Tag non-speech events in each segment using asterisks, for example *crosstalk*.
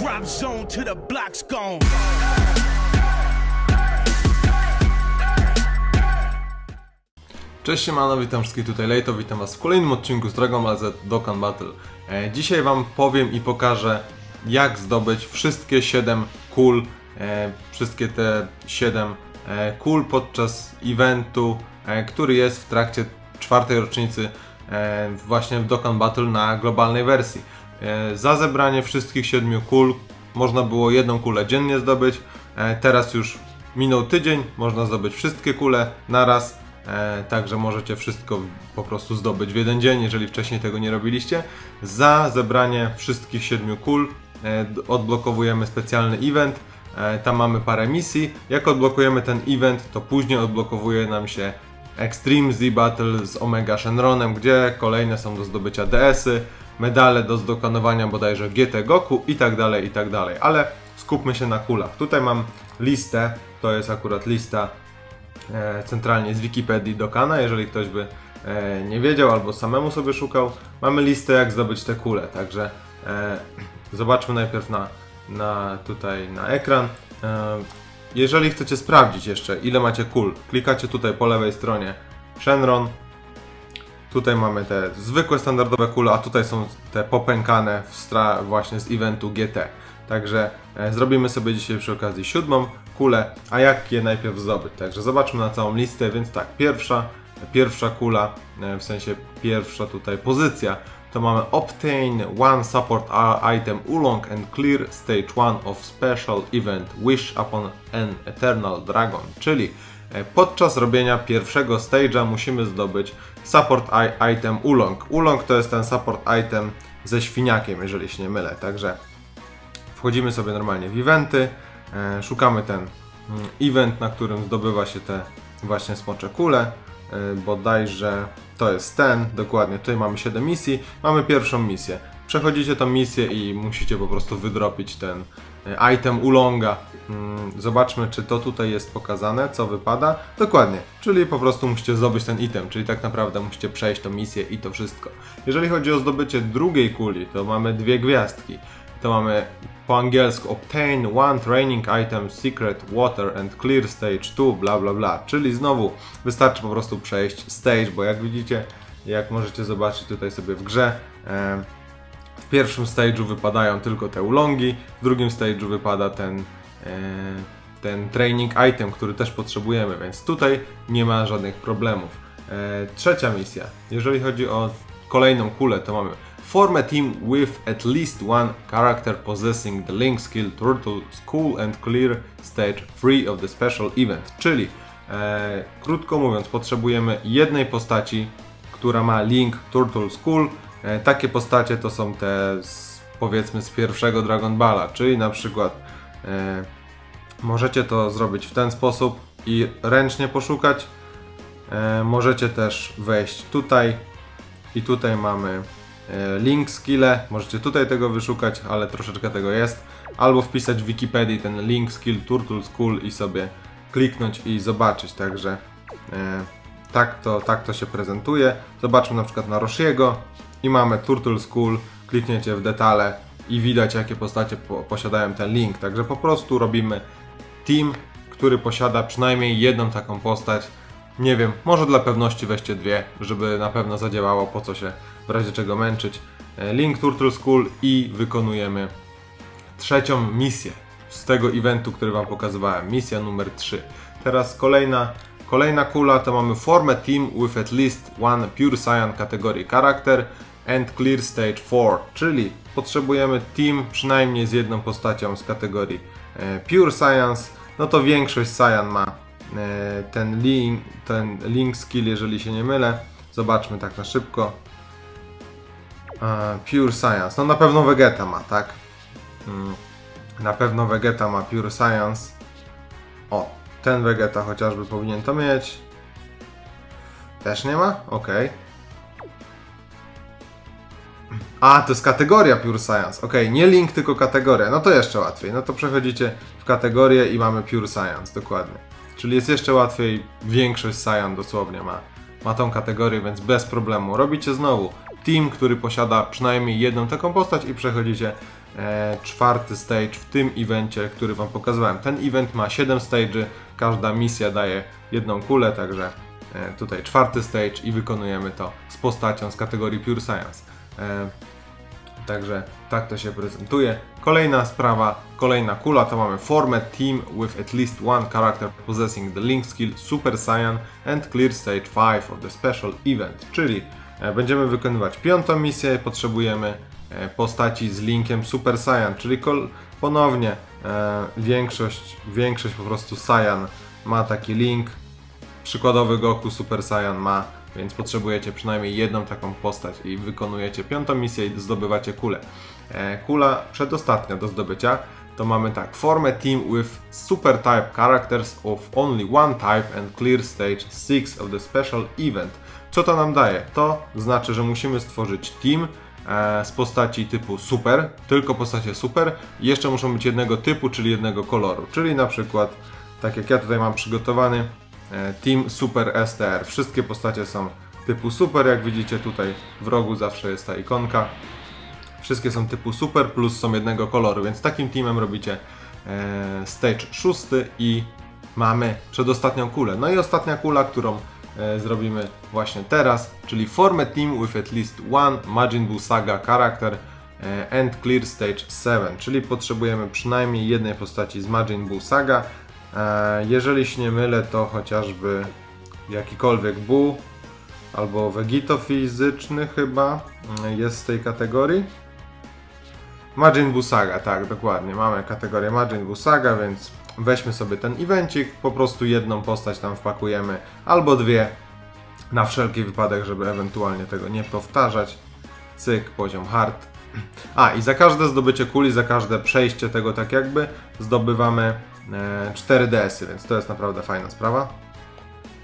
Drop zone to the block's gone. Cześć witam wszystkich tutaj Lejto, witam was w kolejnym odcinku z Dragon Ball Z Dokkan Battle. E, dzisiaj wam powiem i pokażę jak zdobyć wszystkie 7 kul, e, wszystkie te 7 e, kul podczas eventu, e, który jest w trakcie czwartej rocznicy e, właśnie w Dokkan Battle na globalnej wersji. E, za zebranie wszystkich 7 kul można było jedną kulę dziennie zdobyć, e, teraz już minął tydzień, można zdobyć wszystkie kule naraz. E, także możecie wszystko po prostu zdobyć w jeden dzień, jeżeli wcześniej tego nie robiliście. Za zebranie wszystkich siedmiu kul odblokowujemy specjalny event. Tam mamy parę misji. Jak odblokujemy ten event, to później odblokowuje nam się Extreme Z Battle z Omega Shenronem, gdzie kolejne są do zdobycia DS-y, medale do zdokonywania bodajże GT Goku i tak dalej, i tak dalej. Ale skupmy się na kulach. Tutaj mam listę, to jest akurat lista e, centralnie z Wikipedii Dokana, jeżeli ktoś by e, nie wiedział albo samemu sobie szukał. Mamy listę jak zdobyć te kule, także e, zobaczmy najpierw na, na tutaj na ekran. E, jeżeli chcecie sprawdzić jeszcze ile macie kul, klikacie tutaj po lewej stronie Shenron. Tutaj mamy te zwykłe standardowe kule, a tutaj są te popękane właśnie z eventu GT. Także e, zrobimy sobie dzisiaj przy okazji siódmą kulę, a jak je najpierw zdobyć. Także zobaczmy na całą listę, więc tak, pierwsza, pierwsza kula, e, w sensie pierwsza tutaj pozycja, to mamy Obtain one support item Oolong and clear stage one of special event Wish upon an Eternal Dragon, czyli podczas robienia pierwszego stage'a musimy zdobyć support item Oolong. Oolong to jest ten support item ze świniakiem, jeżeli się nie mylę, także wchodzimy sobie normalnie w eventy, e, szukamy ten mm, event, na którym zdobywa się te właśnie smocze kule, e, bodajże to jest ten, dokładnie, tutaj mamy 7 misji, mamy pierwszą misję. Przechodzicie tą misję i musicie po prostu wydropić ten e, item ulonga. Mm, Zobaczmy, czy to tutaj jest pokazane, co wypada. Dokładnie, czyli po prostu musicie zdobyć ten item, czyli tak naprawdę musicie przejść tą misję i to wszystko. Jeżeli chodzi o zdobycie drugiej kuli, to mamy dwie gwiazdki to mamy po angielsku obtain one training item secret water and clear stage 2 bla bla bla czyli znowu wystarczy po prostu przejść stage bo jak widzicie jak możecie zobaczyć tutaj sobie w grze w pierwszym stage'u wypadają tylko te ulongi w drugim stage'u wypada ten e, ten training item, który też potrzebujemy, więc tutaj nie ma żadnych problemów. E, trzecia misja. Jeżeli chodzi o kolejną kulę, to mamy Form a team with at least one character possessing the link skill Turtle School and clear stage 3 of the special event. Czyli, e, krótko mówiąc, potrzebujemy jednej postaci, która ma link Turtle School. E, takie postacie to są te z, powiedzmy z pierwszego Dragon Balla, czyli na przykład e, Możecie to zrobić w ten sposób i ręcznie poszukać. E, możecie też wejść tutaj i tutaj mamy e, link skille. Możecie tutaj tego wyszukać, ale troszeczkę tego jest. Albo wpisać w Wikipedii ten link skill Turtle School i sobie kliknąć i zobaczyć. Także e, tak, to, tak to się prezentuje. Zobaczmy na przykład na Roshiego i mamy Turtle School. Klikniecie w detale i widać jakie postacie po, posiadają ten link. Także po prostu robimy team, który posiada przynajmniej jedną taką postać. Nie wiem, może dla pewności weźcie dwie, żeby na pewno zadziałało, po co się w razie czego męczyć. E, Link Turtle School i wykonujemy trzecią misję z tego eventu, który Wam pokazywałem. Misja numer 3. Teraz kolejna, kolejna kula to mamy Form a team with at least one Pure Cyan category character and clear stage 4, czyli potrzebujemy team przynajmniej z jedną postacią z kategorii e, Pure Science. No to większość Cyan ma e, ten link, ten link skill, jeżeli się nie mylę. Zobaczmy tak na szybko. E, Pure Science. No na pewno Vegeta ma, tak? Mm, Na pewno Vegeta ma Pure Science. O, ten Vegeta chociażby powinien to mieć. Też nie ma? Okej. A, to jest kategoria Pure Science. Okej, nie link, tylko kategoria. No to jeszcze łatwiej. No to przechodzicie w kategorię i mamy Pure Science, dokładnie. Czyli jest jeszcze łatwiej, większość Science dosłownie ma, ma tą kategorię, więc bez problemu. Robicie znowu team, który posiada przynajmniej jedną taką postać i przechodzicie e, czwarty stage w tym evencie, który Wam pokazywałem. Ten event ma 7 stage'y, każda misja daje jedną kulę, także e, tutaj czwarty stage i wykonujemy to z postacią z kategorii Pure Science. E, Także tak to się prezentuje. Kolejna sprawa, kolejna kula to mamy format team with at least one character possessing the link skill Super Saiyan and clear stage 5 of the special event. Czyli e, będziemy wykonywać piątą misję, potrzebujemy e, postaci z linkiem Super Saiyan, czyli ponownie e, większość, większość po prostu Saiyan ma taki link, przykładowy Goku Super Saiyan ma, więc potrzebujecie przynajmniej jedną taką postać i wykonujecie piątą misję i zdobywacie kulę. E, Kula przedostatnia do zdobycia to mamy tak, form a team with super type characters of only one type and clear stage 6 of the special event. Co to nam daje? To znaczy, że musimy stworzyć team e, z postaci typu super, tylko postacie super i jeszcze muszą być jednego typu, czyli jednego koloru, czyli na przykład tak jak ja tutaj mam przygotowany Team Super STR. Wszystkie postacie są typu super, jak widzicie tutaj w rogu zawsze jest ta ikonka. Wszystkie są typu super plus są jednego koloru, więc takim teamem robicie e, stage szósty i mamy przedostatnią kulę. No i ostatnia kula, którą e, zrobimy właśnie teraz, czyli form a team with at least one Majin Buu Saga character e, and clear stage 7, czyli potrzebujemy przynajmniej jednej postaci z Majin Buu Saga. E, jeżeli się nie mylę, to chociażby jakikolwiek Buu albo Vegito fizyczny chyba mm, jest z tej kategorii. Majin Buu Saga, tak, dokładnie. Mamy kategorię Majin Buu Saga, więc weźmy sobie ten evencik, po prostu jedną postać tam wpakujemy, albo dwie, na wszelki wypadek, żeby ewentualnie tego nie powtarzać. Cyk, poziom hard. *clears throat* A, i za każde zdobycie kuli, za każde przejście tego tak jakby, zdobywamy 4 DS-y, więc to jest naprawdę fajna sprawa.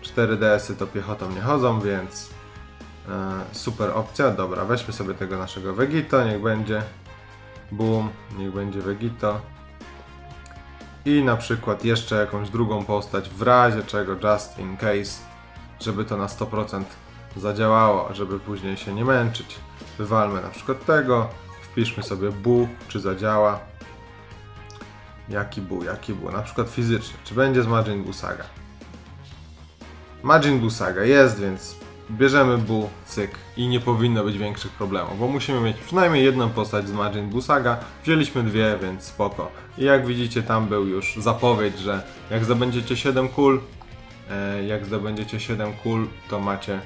4 DS-y to piechotą nie chodzą, więc e, super opcja. Dobra, weźmy sobie tego naszego Vegito, niech będzie. Boom, niech będzie Vegito. I na przykład jeszcze jakąś drugą postać, w razie czego, just in case, żeby to na 100% zadziałało, żeby później się nie męczyć. Wywalmy na przykład tego, wpiszmy sobie bu, czy zadziała. Jaki bu, jaki bu, na przykład fizyczny, czy będzie z Majin Buu Saga. Majin jest, więc bierzemy Bu, cyk i nie powinno być większych problemów, bo musimy mieć przynajmniej jedną postać z Majin Buu Saga. Wzięliśmy dwie, więc spoko. I jak widzicie tam był już zapowiedź, że jak zdobędziecie 7 kul, e, jak zdobędziecie 7 kul, to macie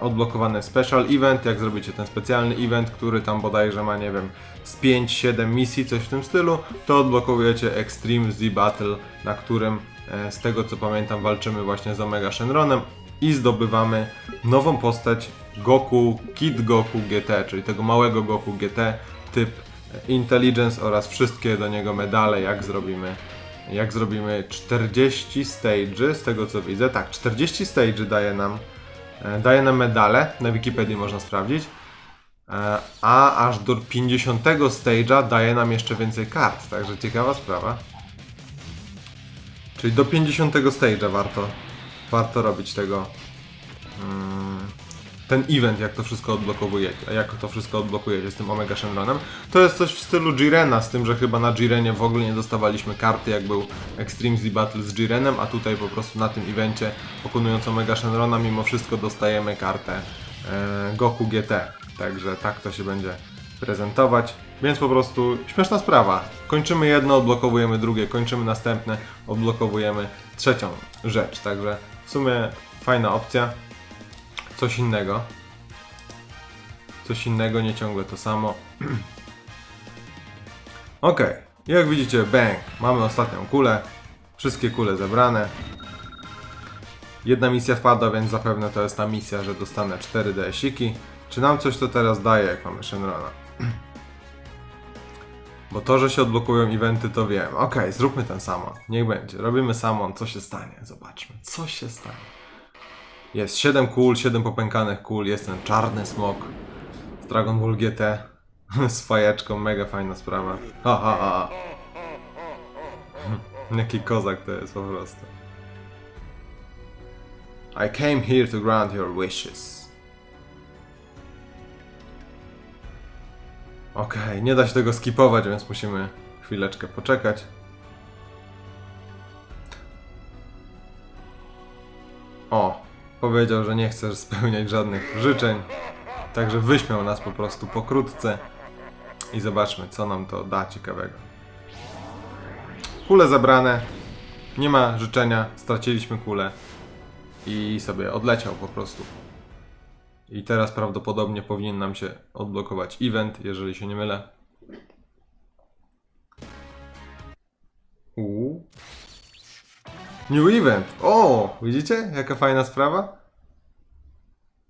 odblokowany special event, jak zrobicie ten specjalny event, który tam bodajże ma, nie wiem, z 5-7 misji, coś w tym stylu, to odblokowujecie Extreme Z Battle, na którym e, z tego co pamiętam walczymy właśnie z Omega Shenronem i zdobywamy nową postać Goku, Kid Goku GT, czyli tego małego Goku GT, typ Intelligence oraz wszystkie do niego medale, jak zrobimy jak zrobimy 40 stage, z tego co widzę, tak, 40 stage daje nam e, daje nam medale, na Wikipedii można sprawdzić, e, a aż do 50 stage'a daje nam jeszcze więcej kart, także ciekawa sprawa. Czyli do 50 stage'a warto, warto robić tego, mm, ten event, jak to wszystko odblokowujecie, a jak to wszystko odblokujecie z tym Omega Shenronem, to jest coś w stylu Jirena, z tym, że chyba na Jirenie w ogóle nie dostawaliśmy karty, jak był Extreme Z Battle z Jirenem, a tutaj po prostu na tym evencie, pokonując Omega Shenrona, mimo wszystko dostajemy kartę e, Goku GT, także tak to się będzie prezentować, więc po prostu śmieszna sprawa. Kończymy jedno, odblokowujemy drugie, kończymy następne, odblokowujemy trzecią rzecz, także w sumie fajna opcja coś innego. Coś innego, nie ciągle to samo. *clears throat* ok, jak widzicie, bang, mamy ostatnią kulę. Wszystkie kule zebrane. Jedna misja wpada, więc zapewne to jest ta misja, że dostanę 4 DS-iki. Czy nam coś to teraz daje, jak mamy Shenrona? *clears throat* Bo to, że się odblokują eventy, to wiem. Ok, zróbmy ten samon. Niech będzie. Robimy samon, co się stanie. Zobaczmy, co się stanie. Jest 7 kul, 7 popękanych kul, jest ten czarny smok z Dragon Ball GT *laughs* z fajeczką, mega fajna sprawa. Ha, ha, ha. *laughs* Jaki kozak to jest po prostu. I came here to grant your wishes. Okej, nie da się tego skipować, więc musimy chwileczkę poczekać. O, powiedział, że nie chce spełniać żadnych życzeń. Także wyśmiał nas po prostu pokrótce. I zobaczmy, co nam to da ciekawego. Kule zabrane. Nie ma życzenia. Straciliśmy kulę. I sobie odleciał po prostu. I teraz prawdopodobnie powinien nam się odblokować event, jeżeli się nie mylę. Uuu. New event! O! Widzicie? Jaka fajna sprawa?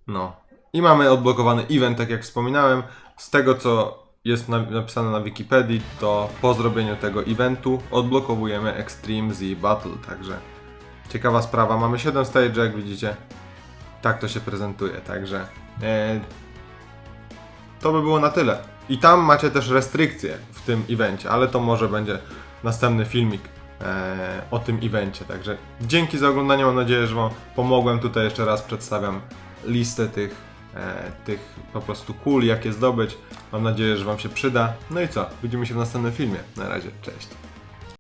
No. I mamy odblokowany event, tak jak wspominałem. Z tego, co jest na, napisane na Wikipedii, to po zrobieniu tego eventu odblokowujemy Extreme Z Battle, także ciekawa sprawa. Mamy 7 stage, jak widzicie. Tak to się prezentuje, także e, to by było na tyle. I tam macie też restrykcje w tym evencie, ale to może będzie następny filmik o tym evencie. Także dzięki za oglądanie, mam nadzieję, że Wam pomogłem. Tutaj jeszcze raz przedstawiam listę tych, e, tych po prostu kul, jak je zdobyć. Mam nadzieję, że Wam się przyda. No i co? Widzimy się w następnym filmie. Na razie, cześć.